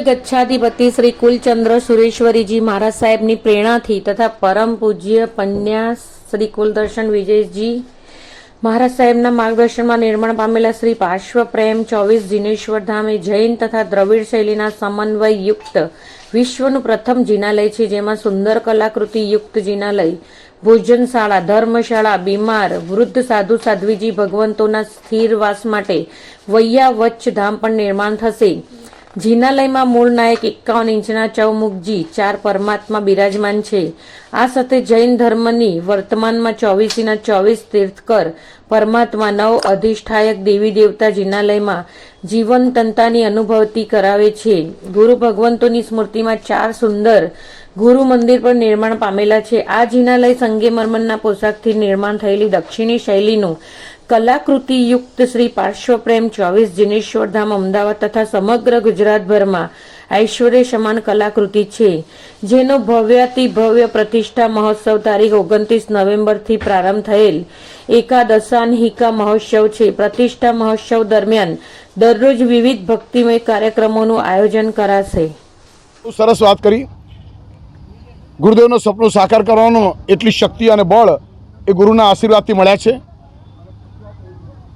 ગચ્છાધિપતિ શ્રી કુલચંદ્ર સુરેશ્વરીજી મહારાજ સાહેબની પ્રેરણાથી તથા પરમ પૂજ્ય પન્યા શ્રી કુલદર્શન વિજયજી મહારાજ સાહેબના માર્ગદર્શનમાં નિર્માણ પામેલા શ્રી પાર્શ્વ પ્રેમ ચોવીસ જીનેશ્વર ધામે જૈન તથા દ્રવિડ શૈલીના સમન્વય યુક્ત વિશ્વનું પ્રથમ જિનાલય છે, જેમાં સુંદર કલાકૃતિ યુક્ત જિનાલય, ભોજનશાળા, ધર્મશાળા, બીમાર, વૃદ્ધ સાધુ સાધ્વીજી ભગવંતોના સ્થિરવાસ માટે વૈયાવચ્છ ધામ પણ નિર્માણ થશે. જિનાલયમાં મૂળ નાયક એકાવન ઇંચના ચૌમુખજી, ચાર પરમાત્મા બિરાજમાન છે. આ સાથે જૈન ધર્મની વર્તમાનમાં ચોવીસીના ચોવીસ તીર્થકર પરમાત્મા નવ અધિષ્ઠાયક દેવી દેવતા જીનાલયમાં જીવનતંતાની અનુભવતી કરાવે છે. ગુરુ ભગવંતોની સ્મૃતિમાં ચાર સુંદર ગુરુ મંદિર પણ નિર્માણ પામેલા છે. આ જીનાલય સંગે મર્મનના પોશાકથી નિર્માણ થયેલી દક્ષિણી શૈલીનું કલાકૃતિ યુક્ત શ્રી પાર્શ્વપ્રેમ ચોવીસ જિનેશ્વરધામ અમદાવાદ તથા સમગ્ર ગુજરાતભરમાં ઐશ્વર્ય સમાન કલાકૃતિ છે, જેનો ભવ્યાતિ ભવ્ય પ્રતિષ્ઠા મહોત્સવ તારીખ ઓગણત્રીસ નવેમ્બરથી પ્રારંભ થયેલ એકાદશાનહિકા મહોત્સવ છે. પ્રતિષ્ઠા મહોત્સવ દરમિયાન દરરોજ વિવિધ ભક્તિમય કાર્યક્રમોનું આયોજન કરાશે. સરસ વાત કરી. ગુરુદેવનું સપનું સાકાર કરવાનું એટલી શક્તિ અને બળ એ ગુરુના આશીર્વાદથી મળ્યા છે.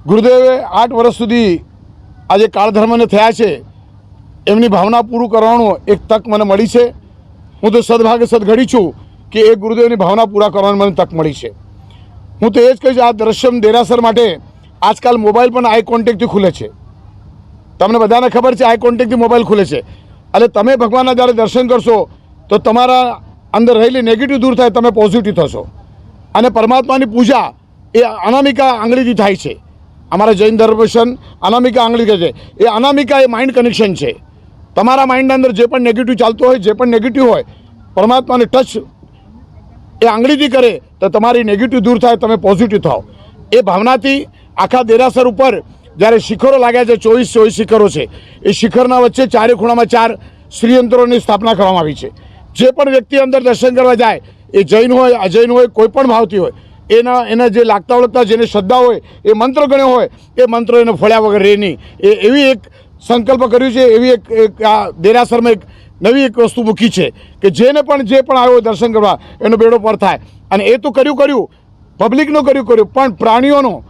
ગુરુદેવે આઠ વર્ષ સુધી આજે કાળધર્મને થયા છે, એમની ભાવના પૂરું કરવાનું એક તક મને મળી છે. હું તો સદભાગે સદઘડી છું કે એ ગુરુદેવની ભાવના પૂરા કરવાની મને તક મળી છે. હું તો એ જ કહીશ, આ દ્રશ્યમ દેરાસર માટે આજકાલ મોબાઈલ પણ આઈ કોન્ટેક્ટથી ખુલે છે. તમને બધાને ખબર છે, આઈ કોન્ટેક્ટથી મોબાઈલ ખુલે છે. એટલે તમે ભગવાનના જ્યારે દર્શન કરશો, તો તમારા અંદર રહેલી નેગેટિવ દૂર થાય, તમે પોઝિટિવ થશો. અને પરમાત્માની પૂજા એ અનામિકા આંગળીથી થાય છે. અમારા જૈન ધર્મશન અનામિકા આંગળી છે. એ અનામિકા એ માઇન્ડ કનેક્શન છે. તમારા માઇન્ડના અંદર જે પણ નેગેટિવ ચાલતો હોય, જે પણ નેગેટિવ હોય, પરમાત્માને ટચ એ આંગળીથી કરે તો તમારી નેગેટિવ દૂર થાય, તમે પોઝિટિવ થાઓ. એ ભાવનાથી આખા દેરાસર ઉપર જ્યારે શિખરો લાગ્યા છે, ચોવીસ ચોવીસ શિખરો છે, એ શિખરના વચ્ચે ચારે ખૂણામાં ચાર શ્રીયંત્રોની સ્થાપના કરવામાં આવી છે. જે પણ વ્યક્તિ અંદર દર્શન કરવા જાય, એ જૈન હોય, અજૈન હોય, કોઈ પણ ભાવથી હોય એના એના જે લાગતા વળગતા જેને શ્રદ્ધા હોય, એ મંત્ર ગણ્યો હોય, એ મંત્ર એને ફળ્યા વગર રહે નહીં. એ એવી એક સંકલ્પ કર્યું છે, એવી એક આ દેરાસરમાં એક નવી એક વસ્તુ મૂકી છે કે જેને પણ, જે પણ આવ્યો દર્શન કરવા, એનો બેડો પર થાય. અને એ તો કર્યું કર્યું. પબ્લિકનું કર્યું કર્યું. પણ પ્રાણીઓનો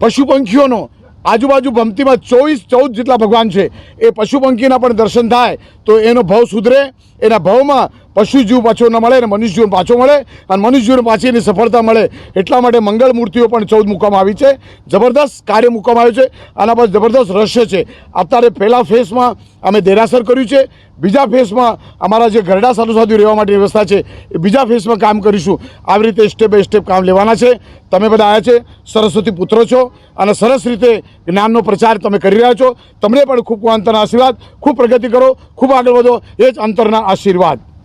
પશુ પંખીઓનો આજુબાજુ ભમતીમાં ચોવીસ, ચૌદ જેટલા ભગવાન છે, એ પશુ પંખીના પણ દર્શન થાય તો એનો ભાવ સુધરે. એના ભાવમાં પશુ જીવ પાછો ન મળે અને મનુષ્ય જીવન પાછો મળે અને મનુષ્ય જીવન પાછી એની સફળતા મળે એટલા માટે મંગળ મૂર્તિઓ પણ ચૌદ મૂકવામાં આવી છે. જબરદસ્ત કાર્ય મૂકવામાં આવ્યું છે. આના પર જબરદસ્ત રહસ્ય છે. અત્યારે પહેલા ફેઝમાં અમે દેરાસર કર્યું છે. બીજા ફેઝમાં અમારા જે ગરડા સાધુ સાધુ રહેવા માટેની વ્યવસ્થા છે એ બીજા ફેઝમાં કામ કરીશું. આવી રીતે સ્ટેપ બાય સ્ટેપ કામ લેવાના છે. તમે બધા આવ્યા છે. સરસ્વતી પુત્ર છો અને સરસ રીતે જ્ઞાનનો પ્રચાર તમે કરી રહ્યા છો. તમને પણ ખૂબ અંતરના આશીર્વાદ, ખૂબ પ્રગતિ કરો, ખૂબ આગળ વધો. એ જ અંતરના આશીર્વાદ.